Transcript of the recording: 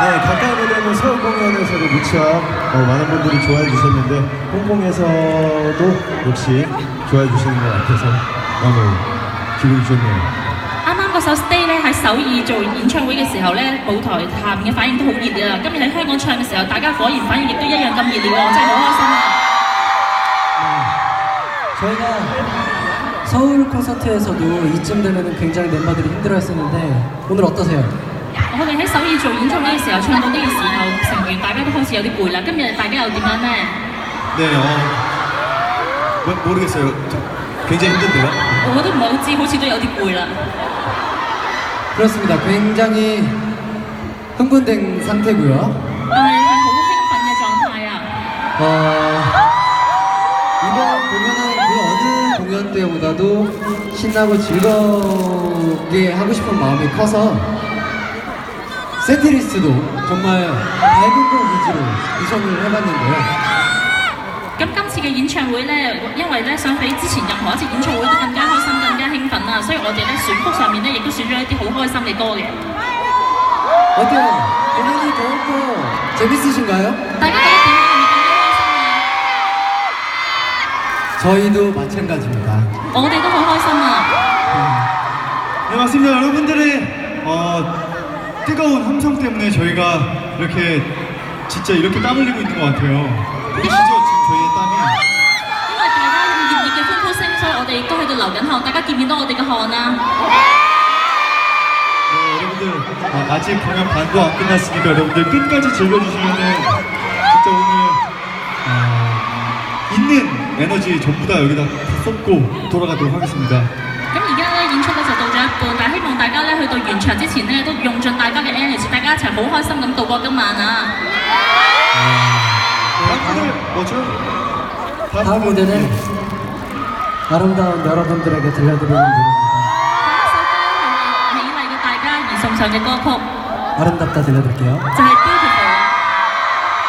오늘 서울 공연에서도 무척 어, 많은 분들이 좋아해 주셨는데 홍콩에서도 역시 좋아해 주시는 것 같아서 너무 기분이 좋네요. 啱啱嗰首 Stay 咧喺首爾做演唱會嘅時候咧，舞台下面嘅反應都好熱烈啊！今日喺香港唱嘅時候，大家果然反應亦都一樣咁熱烈喎，我真係好開心啊！ 저희가 서울 콘서트에서도 이쯤 되면 굉장히 멤버들이 힘들어했었는데 오늘 어떠세요? 我哋喺首爾做演唱會嘅時候，唱到呢個時候，成員大家都開始有啲攰啦。今日大家又點樣呢？ 네, 어, 뭐, 모르겠어요. 저- 굉장히 힘든데요. 我都唔係好知，好似都有啲攰啦。 그렇습니다. 굉장히 흥분된 상태고요. 但係係好興奮嘅狀態啊！ 어, 이번 공연은 그 어느 공연 때보다도 신나고 즐겁게 하고 싶은 마음이 커서 세트리스트도 정말 밝은 곡 위주로 구성을 해봤는데요. 咁今次嘅演唱會咧，因為咧相比之前任何一次演唱會都更加開心、更加興奮啊，所以我哋咧選曲上面咧亦都選咗一啲好開心嘅歌嘅。 어때요? 공연이 더욱더 재밌으신가요? 大家覺得點啊？係咪更加開心啊？ 저희도 마찬가지입니다. 我哋都好開心啊！ 네, 맞습니다. 여러분들의 어, 뜨거운 함성 때문에 저희가 이렇게 진짜 이렇게 땀 흘리고 있는 것 같아요. 보이시죠? 지금 저희의 땀이. 因為大家用熱烈嘅歡呼聲，所以我哋亦都喺度流緊汗。大家見唔見到我哋嘅汗啊？ 네, 여러분들 아, 아직 공연 반도 안 끝났으니까 여러분들 끝까지 즐겨주시면은 진짜 오늘 어, 있는 에너지 전부 다 여기다 쏟고 돌아가도록 하겠습니다. 咁而家 完場之前咧都用盡大家嘅 energy，大家一齊好開心咁度過今晚啊！ 다음 무대 뭐죠? 다음 무대는 아름다운 여러분들에게 들려드리는 노래입니다. 第一首歌係為美麗嘅大家而送上嘅歌曲， 아름답다 들려드릴게요. 就係、標